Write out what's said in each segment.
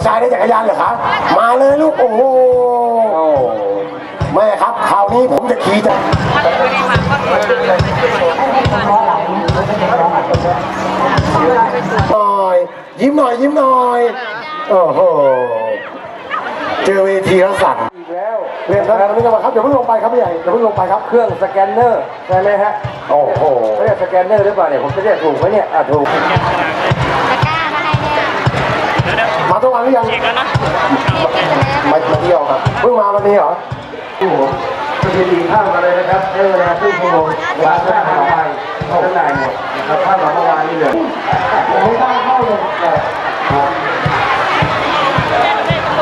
กชายได้จักรยานเหรอครับมาเลยลูกโอ้โหโอ้แม่ครับคราวนี้ผมจะขี่จะหน่อยยิ้มหน่อยยิ้มหน่อยโอ้โหเจอเวทีแล้วสั่นอีกแล้วเรียนท่านคณะกรรมการครับอย่าเพิ่งลงไปครับพี่ใหญ่อย่าเพิ่งลงไปครับเครื่องสแกนเนอร์ใช่ไหมฮะโอ้โหเขาเรียกสแกนเนอร์หรือเปล่าเนี่ยผมจะเรียกถูกไหมเนี่ยอะถูก มาทุกวันหรือยังนี่เป็นแล้วมามาเที่ยวครับเพิ่งมาวันนี้เหรอโอ้โหก็จะดีข้ามกันเลยนะครับใช้เวลาครึ่งชั่วโมงร้านหน้าเข้าไปเข้าข้างในหมดนะครับข้ามมาเมื่อวานนี้เลยไม่ได้เข้าเลย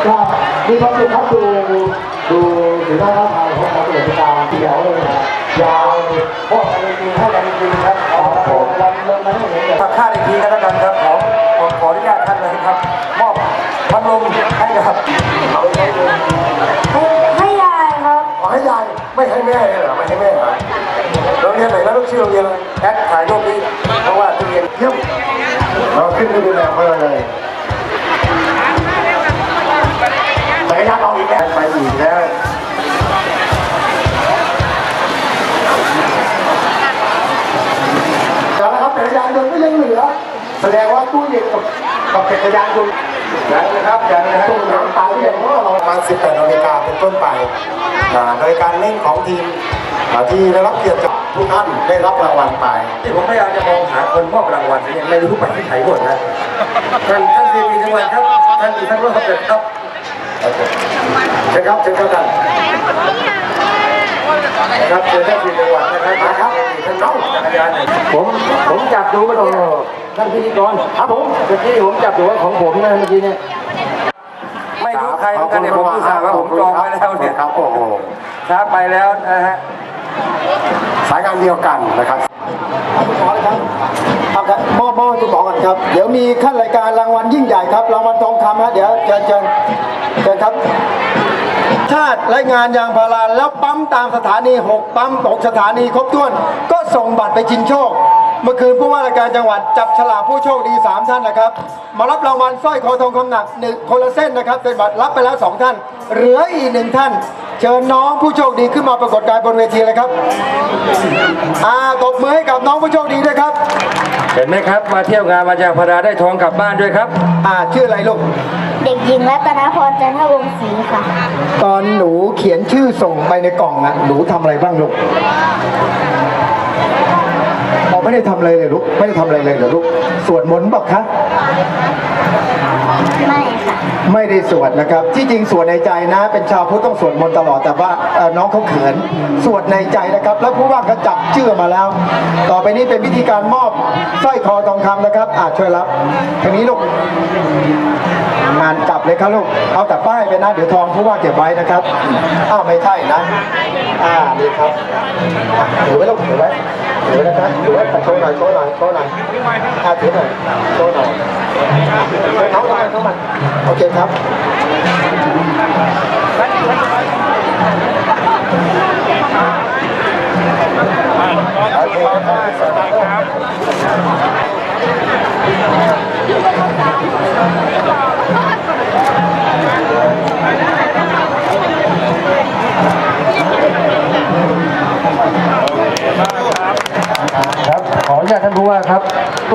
ก็มีความสุขครับดูดูสีหน้าท่าทางของการปฏิบัติการเดียวเลยนะยาวเลยพวกกันจริงๆให้กันจริงๆครับ ขอขอวันเริ่มมาให้เห็นเลยค่าอีกทีกันแล้วกันครับขอขอขออนุญาตท่านเลยครับ มอบพัดลมให้กับให้ยายครับ ขอให้ยายไม่ให้แม่เลยเหรอไม่ให้แม่เหรอโรงเรียนไหนแล้วลูกชื่อโรงเรียนอะไรแอด แสดงว่าตู้เย็นกับกับจักรยานยนต์ยังนะครับยังนะครัตู้บน้ำตาที่อย่างว่าเราประมาณ18นาฬิกาเป็นต้นไปอ่าโดยการเล่นของทีมอ่าที่ได้รับเกียรติจากทุกท่านได้รับรางวัลไปที่ผมพยายามจะมองหาคนมอบรางวัลเนี่ยไม่รู้ไปที่ไหนหมดนะท่านท่านซีพีจังหวัดครับท่านอีกท่านรอบเลยครับเชิญครับเชิญครับท่าน ครับเชิญท่านซีจังหวัดนะครับมาครับท่านน้องจักรยานผมผมจับดูมันโอ้ท่านพิธีกรครับผมเมื่อกี้ผมจับดูว่าของผมนะเมื่อกี้เนี่ยไม่รู้ใครเหมือนกันเนี่ยผมรู้สึกว่าผมจองไว้แล้วเนี่ยครับโอ้โหช้าไปแล้วนะฮะสายงานเดียวกันนะครับคุณหมอเลยครับเอาครับมอบมอบให้คุณหมอกันครับ เดี๋ยวมีขั้นรายการรางวัลยิ่งใหญ่ครับ รางวัลทองคำฮะเดี๋ยวเชิญเชิญเชิญครับ ชาติและงานยางพาราแล้วปั๊มตามสถานี 6 ปั๊มตกสถานีครบถ้วน ก็ส่งบัตรไปชิงโชค เมื่อคืนผู้ว่าราชการจังหวัดจับฉลากผู้โชคดี 3 ท่านนะครับ มารับรางวัลสร้อยคอทองคำหนักหนึ่งคนละเส้นนะครับเป็นบัตรรับไปแล้ว 2 ท่าน เหลืออีกหนึ่งท่าน เชิญน้องผู้โชคดีขึ้นมาปรากฏกายบนเวทีเลยครับอ่าตบมือให้กับน้องผู้โชคดีด้วยครับ เห็นไหมครับ มาเที่ยวงานมายางพาราได้ทองกลับบ้านด้วยครับ อ่าชื่ออะไรลูก เด็กหญิงรัตนพรจันทวงศรีค่ะ ตอนหนูเขียนชื่อส่งไปในกล่องอะหนูทำอะไรบ้างลูกอ๋อไม่ได้ทำอะไรเลยลูกไม่ได้ทำอะไรเลยเหรอลูกสวดมนต์เปล่าคะ ไม่ค่ะ ไม่ได้สวดนะครับ ที่จริงสวดในใจนะ เป็นชาวพุทธต้องสวดมนต์ตลอดแต่ว่าเอ่อน้องเขาเขินสวดในใจนะครับ แล้วผู้ว่าก็จับชื่อมาแล้ว ต่อไปนี้เป็นวิธีการมอบสร้อยคอทองคำนะครับอาช่วยรับทางนี้ลูกงานจับ เลยครับลูก เอาแต่ป้ายไปนะเดี๋ยวทองผู้ว่าเก็บไว้นะครับ อ้าวไม่ใช่นะ อ่านี่ครับถือไว้ลูกถือไว้ถือไว้นะครับถือไว้โชว์หน่อยโชว์หน่อยโชว์หน่อยอ่าถือหน่อยโชว์หน่อยเขาหน่อยเขามันโอเคครับ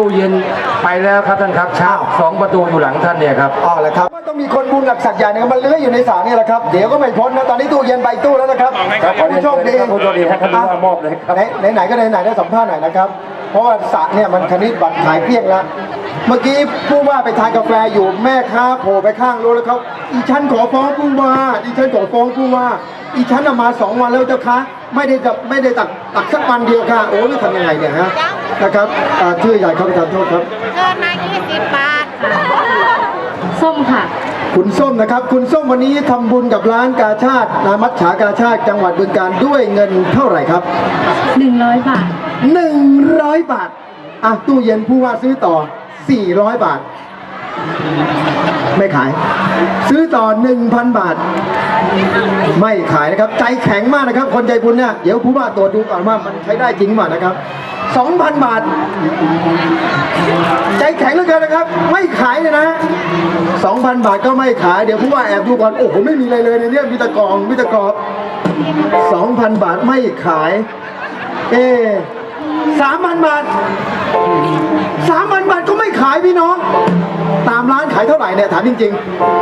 ตู้เย็นไปแล้วครับท่านครับช้าสองประตูอยู่หลังท่านเนี่ยครับอ๋อแล้วครับต้องมีคนบุญหลักสักอย่างหนึงมันเลื้อยอยู่ในสระนี่แหละครับเดี๋ยวก็ไม่พ้นนะตอนนี้ตู้เย็นไปตู้แล้วนะครับครับขอเรียนผู้โชคดีเชิญครับผู้โชคดีให้ท่านผู้ว่ามอบเลยครับไหนไหนไหนก็ไหนไหนได้สัมภาษณ์หน่อยนะครับ เพราะว่าสระเนี่ยมันคณิตบัตรขายเกลี้ยงแล้วเมื่อกี้ผู้ว่าไปทานกาแฟอยู่แม่ค้าโผล่ไปข้างรั้วแล้วเขาอีฉันขอฟ้องผู้ว่าอีฉันขอฟ้องผู้ว่า อีฉันน่ะมาสองวันแล้วเจ้าคะไม่ได้จะไม่ได้ตักตักสักวันเดียวค่ะ โอ้แล้วทำยังไงเนี่ยฮะ นะครับอ่าชื่อใหญ่ครับประธานโทษครับ เกินมา20 บาทค่ะส้มค่ะ คุณส้มนะครับ คุณส้มวันนี้ทำบุญกับร้านกาชาตินามัชฉากาชาติจังหวัดบึงการด้วยเงินเท่าไหร่ครับ 100 บาท 100 บาท อะ ตู้เย็นผู้ว่าซื้อต่อ 400 บาท ไม่ขาย ซื้อต่อ 1,000 บาท ไม่ขายนะครับ ใจแข็งมากนะครับ คนใจบุญเนี่ย เดี๋ยวผู้ว่าตรวจดูก่อนว่ามันใช้ได้จริงหรือเปล่านะครับ 2,000 บาท ใจแข็งเหลือเกินนะครับ ไม่ขายเลยนะ2,000 บาทก็ไม่ขาย เดี๋ยวผู้ว่าแอบดูก่อน โอ้โห ไม่มีอะไรเลยในเนี้มีตะกองมีตะกรอบ2,000 บาทไม่ขาย เอสามพันบาทสามพันบาทก็ไม่ขายพี่น้อง ตามร้านขายเท่าไหร่เนี่ยถามจริง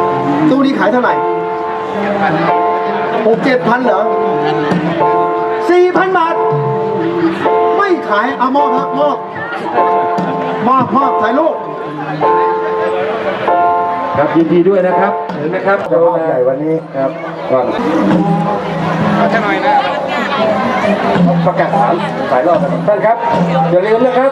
ๆ ตู้นี้ขายเท่าไหร่หกเจ็ดพันเหรอสี่พันบาท ขายเอามอบครับมอบมอบมอบถ่ายรูปครับยินดีด้วยนะครับเห็นไหมครับเจ้าภาพใหญ่วันนี้ครับก่อนประกาศถามหลายรอบแล้วท่านครับอย่าลืมนะครับ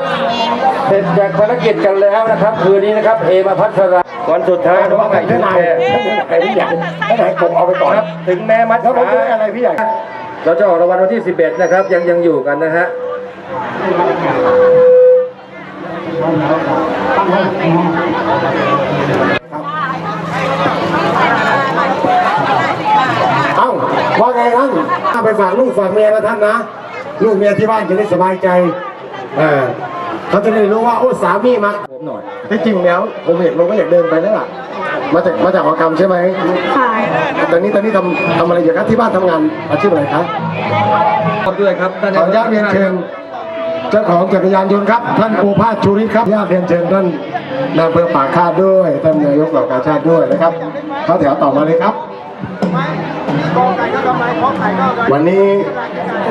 เสร็จจากภารกิจกันแล้วนะครับ คืนนี้นะครับ เอมาพัชราวันสุดท้ายน้องไก่ท่านชุดนายแพรท่านนายพี่ใหญ่ท่านนายผมเอาไปก่อนครับถึงแม้มัดแล้วผมขาจะได้อะไรพี่ใหญ่เราจะออกรางวัลวันที่ 11 นะครับ ยังยังอยู่กันนะฮะ เอ้าว่าไงท่านถ้าไปฝากลูกฝากเมียนะท่านนะ ลูกเมียที่บ้านจะได้สบายใจเออเขาจะได้รู้ว่าโอ้สามีมาผมหน่อยที่จริงแล้วผมเห็นมันก็อยากเดินไปนั่นแหละมาจากมาจากหอคำใช่ไหมค่ะตอนนี้ตอนนี้ทำทำอะไรอยู่ครับที่บ้านทำงานอาชีพอะไรครับขอบด้วยครับท่านขออนุญาตเรียนเชิญ เจ้าของจักรยานยนต์ครับ ท่านโอภาสชูริตครับญาตเรียนเชิญท่านนายอำเภอปากคาดด้วยท่านนายกเหล่ากาชาติด้วยนะครับเข้าแถวต่อมาเลยครับกองไก่ก็กำไรขอไข่ก็กำไรวันนี้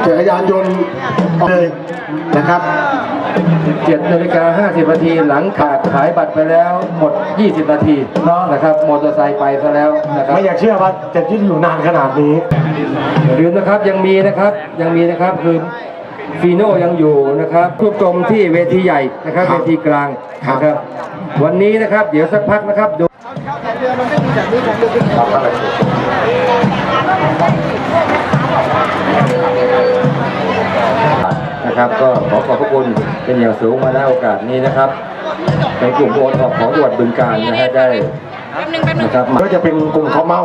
จักรยานยนต์ออกเลยนะครับ 7นาฬิกา50นาทีหลังขาดขายบัตรไปแล้วหมด 20 นาทีเนาะนะครับมอเตอร์ไซค์ไปซะแล้วนะครับไม่อยากเชื่อว่าจะยืดอยู่นานขนาดนี้อย่าลืมนะครับยังมีนะครับยังมีนะครับคือ ฟีโน่ยังอยู่นะครับควบกลมที่เวทีใหญ่นะครับครัเวบทีกลางครับนะครับ วันนี้นะครับเดี๋ยวสักพักนะครับดูแต่เรือมันไม่มีแบบนี้แบบนี้นะครับก็ขอขอบพระคุณเป็นอย่างสูงมาในโอกาสนี้นะครับในกลุ่มโอนออกของจังหวัดบึงกาฬนะฮะได้นะครับมาก็จะเป็นกลุ่มข้าวเม่า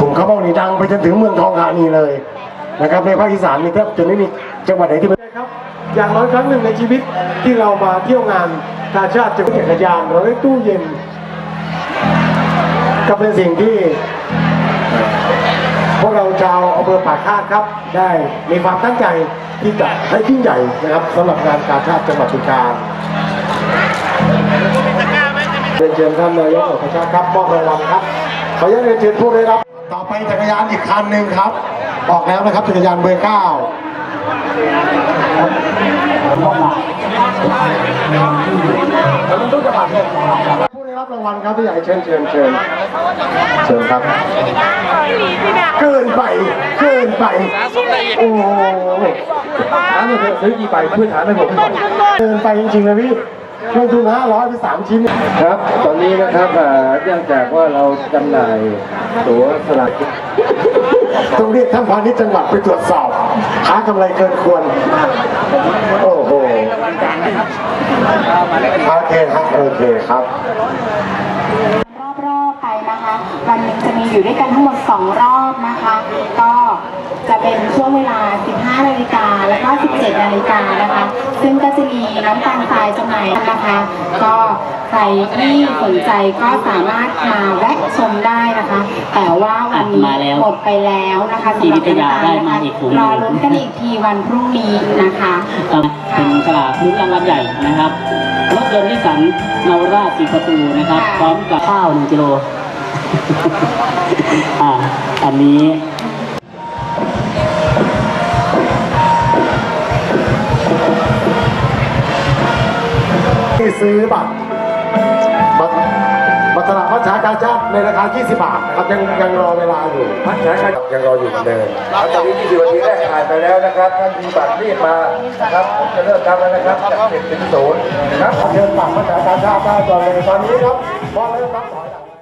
กลุ่มข้าวเม่านี่ดังไปจนถึงเมืองทองธานีเลยนะครับในภาคอีสานนี่แทบจะไม่มี จังหวัดไหนที่ไม่ครับ อย่างน้อยครั้งหนึ่งในชีวิตที่เรามาเที่ยวงานกาชาติจักรยานเราได้ตู้เย็นก็เป็นสิ่งที่พวกเราชาวอำเภอปากคาดครับ ได้มีความตั้งใจที่จะให้ยิ่งใหญ่นะครับสำหรับงานกาชาติจังหวัดบึงกาฬเรียนเชิญท่านนายกอบจครับมอบรางวัลครับขออนุญาตเรียนเชิญผู้ได้รับ ต่อไปจักรยานอีกคันหนึ่งครับ ออกแล้วนะครับจักรยานเบอร์เก้า ผู้ได้รับรางวัลครับพี่ใหญ่เชิญเชิญเชิญเชิญครับเกินไปเกินไปโอ้โหถามมาเถอะซื้อกี่ใบเพื่อถามให้ผมเกินไปจริงๆนะพี่ลงทุนห้าร้อยไปสามชิ้นครับ ตอนนี้นะครับเนื่องจากว่าเราจำหน่ายตั๋วสลากต้องเรียกท่านพาณิชย์จังหวัดไปตรวจสอบ หากำไรเกินควร โอ้โหโอเคครับโอเคครับ รอบๆไปนะคะ วันหนึ่งจะมีอยู่ด้วยกันทั้งหมด 2 รอบนะคะ ก็จะเป็นช่วงเวลา 15นา ฬิกาแล้วก็17นาฬิกานะคะ ซึ่งก็จะมีน้ำตาลทรายจำหน่ายนะคะ ก็ใครที่สนใจก็สามารถมาแวะชมได้นะคะ แต่ว่าวันนี้มาแล้วหมดไปแล้วนะคะสำหรับที่วิทยาได้น้ำตมาลอีกถุงรอลุ้นกันอีกทีวันพรุ่งนี้นะคะเอ่อเป็นสลากลุ้นรางวัลใหญ่นะครับรถยนต์นิสสันนาวราสีประตูนะครับค่ะพร้อมกับข้าวหนึ่งกิโลอ่าอันนี้ ซื้อบัตรบัตรบัตรสลากพัฒนากาชาติในราคา 20 บาทนะครับยังยังรอเวลาอยู่พักใช้กันยังรออยู่เหมือนเดิมครับตอนนี้20นาทีแรกผ่านไปแล้วนะครับท่านมีบัตรรีบมานะครับผมจะเริ่มทำแล้วนะครับจาก10ถึง0นะครับเชิญฝากพัฒนากาชาติได้ก่อนเลยตอนนี้ครับพอเริ่มรับสาย